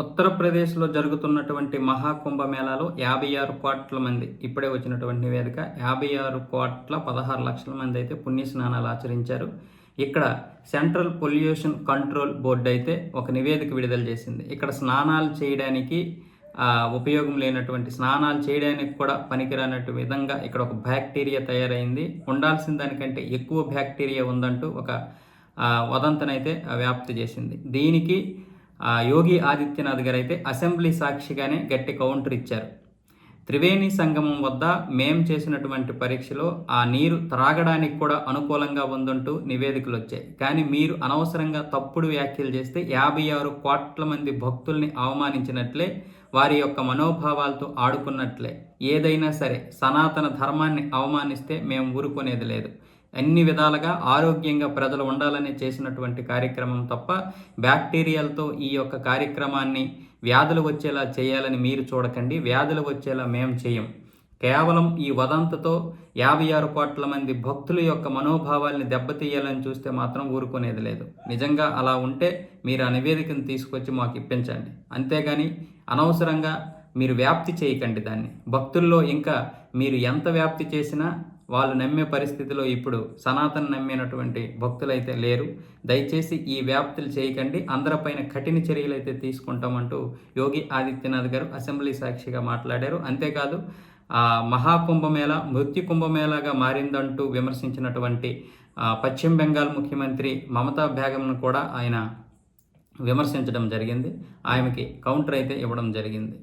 ఉత్తరప్రదేశ్లో జరుగుతున్నటువంటి మహాకుంభమేళాలో యాభై ఆరు కోట్ల మంది ఇప్పుడే వచ్చినటువంటి నివేదిక యాభై ఆరు కోట్ల పదహారు లక్షల మంది అయితే పుణ్య స్నానాలు ఆచరించారు. ఇక్కడ సెంట్రల్ పొల్యూషన్ కంట్రోల్ బోర్డు అయితే ఒక నివేదిక విడుదల చేసింది. ఇక్కడ స్నానాలు చేయడానికి ఉపయోగం లేనటువంటి స్నానాలు చేయడానికి కూడా పనికిరానట్టు విధంగా ఇక్కడ ఒక బ్యాక్టీరియా తయారైంది. ఉండాల్సిన దానికంటే ఎక్కువ బ్యాక్టీరియా ఉందంటూ ఒక వదంతనైతే వ్యాప్తి చేసింది. దీనికి యోగి ఆదిత్యనాథ్ గారు అయితే అసెంబ్లీ సాక్షిగానే గట్టి కౌంటర్ ఇచ్చారు. త్రివేణి సంగమం వద్ద మేం చేసినటువంటి పరీక్షలో ఆ నీరు త్రాగడానికి కూడా అనుకూలంగా ఉందంటూ నివేదికలు వచ్చాయి కానీ మీరు అనవసరంగా తప్పుడు వ్యాఖ్యలు చేస్తే యాభై ఆరు కోట్ల మంది భక్తుల్ని అవమానించినట్లే వారి యొక్క మనోభావాలతో ఆడుకున్నట్లే. ఏదైనా సరే సనాతన ధర్మాన్ని అవమానిస్తే మేము ఊరుకునేది లేదు. అన్ని విధాలుగా ఆరోగ్యంగా ప్రజలు ఉండాలని చేసినటువంటి కార్యక్రమం తప్ప బ్యాక్టీరియాలతో ఈ యొక్క కార్యక్రమాన్ని వ్యాధులు వచ్చేలా చేయాలని మీరు చూడకండి. వ్యాధులు వచ్చేలా మేము చేయం. కేవలం ఈ వదంతతో యాభై ఆరు కోట్ల మంది భక్తుల యొక్క మనోభావాల్ని దెబ్బతీయాలని చూస్తే మాత్రం ఊరుకునేది లేదు. నిజంగా అలా ఉంటే మీరు ఆ నివేదికను తీసుకొచ్చి మాకు ఇప్పించండి. అంతేగాని అనవసరంగా మీరు వ్యాప్తి చేయకండి దాన్ని. భక్తుల్లో ఇంకా మీరు ఎంత వ్యాప్తి చేసినా వాళ్ళు నమ్మే పరిస్థితిలో ఇప్పుడు సనాతన నమ్మినటువంటి భక్తులైతే లేరు. దయచేసి ఈ వ్యాప్తులు చేయకండి. అందరిపైన కఠిన చర్యలు అయితే తీసుకుంటామంటూ యోగి ఆదిత్యనాథ్ గారు అసెంబ్లీ సాక్షిగా మాట్లాడారు. అంతేకాదు ఆ మహాకుంభమేళ మృత్యు కుంభమేళాగా మారిందంటూ విమర్శించినటువంటి పశ్చిమ బెంగాల్ ముఖ్యమంత్రి మమతా బేగంను కూడా ఆయన విమర్శించడం జరిగింది. ఆమెకి కౌంటర్ అయితే ఇవ్వడం జరిగింది.